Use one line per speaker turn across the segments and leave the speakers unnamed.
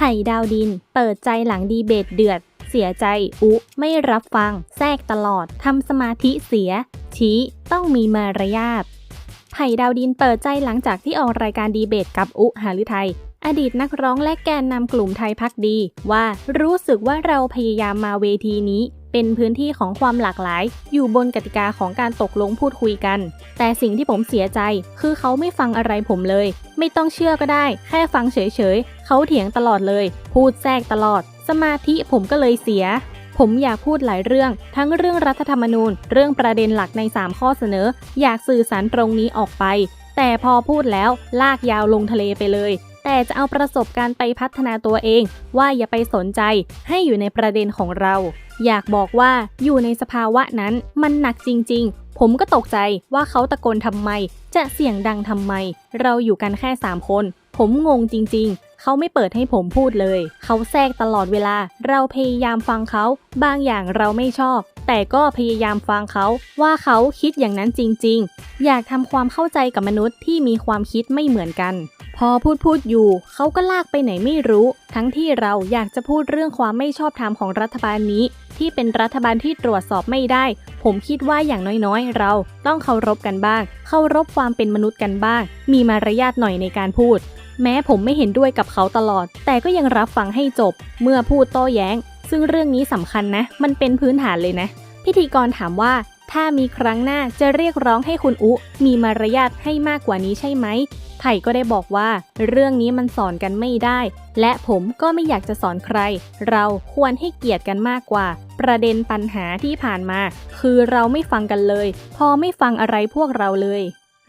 ไผ่ดาวดิน เปิดใจหลังดีเบตเดือด เสียใจ อุ ไม่รับฟัง แทรกตลอด ทำสมาธิเสีย ชี้ ต้องมีมารยาทไผ่ดาวดินเปิดใจหลังจากที่ออกรายการดีเบตกับอุหฤทัยอดีตนักร้องและแกนนำกลุ่มไทยพักดี ว่ารู้สึกว่าเราพยายามมาเวทีนี้ เป็นพื้นที่ของความหลากหลาย อยู่บนกติกาของการตกลงพูดคุยกัน แต่สิ่งที่ผมเสียใจ คือเขาไม่ฟังอะไรผมเลย ไม่ต้องเชื่อก็ได้ แค่ฟังเฉยๆ เขาเถียงตลอดเลย พูดแทรกตลอด สมาธิผมก็เลยเสีย ผมอยากพูดหลายเรื่อง ทั้งเรื่องรัฐธรรมนูญ เรื่องประเด็นหลักใน 3 ข้อเสนอ อยากสื่อสารตรงนี้ออกไป แต่พอพูดแล้วลากยาวลงทะเลไปเลย แต่จะเอาประสบการณ์ไปพัฒนาตัวเอง ว่าอย่าไปสนใจให้อยู่ในประเด็นของเรา อยากบอกว่าอยู่ในสภาวะนั้นมันหนักจริง ๆ ผมก็ตกใจว่าเขาตะโกนทำไม จะเสียงดังทำไม เราอยู่กันแค่ 3 คน ผมงงจริง ๆเขาไม่เปิดให้ผมพูดเลย เขาแทรกตลอดเวลา เราพยายามฟังเขา บางอย่างเราไม่ชอบ แต่ก็พยายามฟังเขา ว่าเขาคิดอย่างนั้นจริง ๆ อยากทำความเข้าใจกับมนุษย์ที่มีความคิดไม่เหมือนกัน พอพูดพูดอยู่เขาก็ลากไปไหนไม่รู้ ทั้งที่เราอยากจะพูดเรื่องความไม่ชอบธรรมของรัฐบาลนี้ ที่เป็นรัฐบาลที่ตรวจสอบไม่ได้ ผมคิดว่าอย่างน้อยๆ เราต้องเคารพกันบ้าง เคารพความเป็นมนุษย์กันบ้าง มีมารยาทหน่อยในการพูด แม้ผมไม่เห็นด้วยกับเขาตลอด แต่ก็ยังรับฟังให้จบ เมื่อพูดโต้แย้ง ซึ่งเรื่องนี้สำคัญนะ มันเป็นพื้นฐานเลยนะ พิธีกรถามว่าถ้ามีครั้งหน้าจะเรียกร้องให้คุณอุ มีมารยาทให้มากกว่านี้ใช่ไหม ไผ่ก็ได้บอกว่า เรื่องนี้มันสอนกันไม่ได้ และผมก็ไม่อยากจะสอนใคร เราควรให้เกียรติกันมากกว่า ประเด็นปัญหาที่ผ่านมา คือเราไม่ฟังกันเลย พอไม่ฟังอะไรพวกเราเลย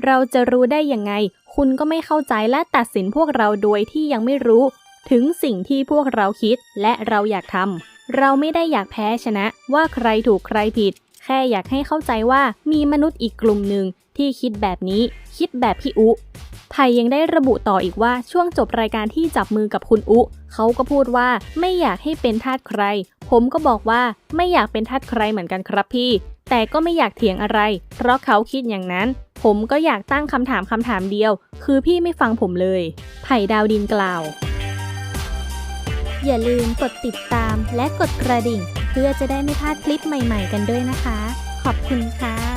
เราจะรู้ได้ยังไง คุณก็ไม่เข้าใจและตัดสินพวกเราโดยที่ยังไม่รู้ ถึงสิ่งที่พวกเราคิดและเราอยากทำเราไม่ได้อยากแพ้ชนะ ว่าใครถูกใครผิดแค่อยากให้เข้าใจว่ามีมนุษย์อีกกลุ่มหนึ่งที่คิดแบบนี้ คิดแบบพี่อุ ไผ่ยังได้ระบุต่ออีกว่าช่วงจบรายการที่จับมือกับคุณอุ เขาก็พูดว่าไม่อยากให้เป็นทาสใคร ผมก็บอกว่าไม่อยากเป็นทาสใครเหมือนกันครับพี่ แต่ก็ไม่อยากเถียงอะไร เพราะเขาคิดอย่างนั้น ผมก็อยากตั้งคำถามคำถามเดียว คือพี่ไม่ฟังผมเลย ไผ่ดาวดินกล่าว อย่าลืมกดติดตามและกดกระดิ่ง เพื่อจะได้ไม่พลาดคลิปใหม่ ๆ กันด้วยนะคะ ขอบคุณค่ะ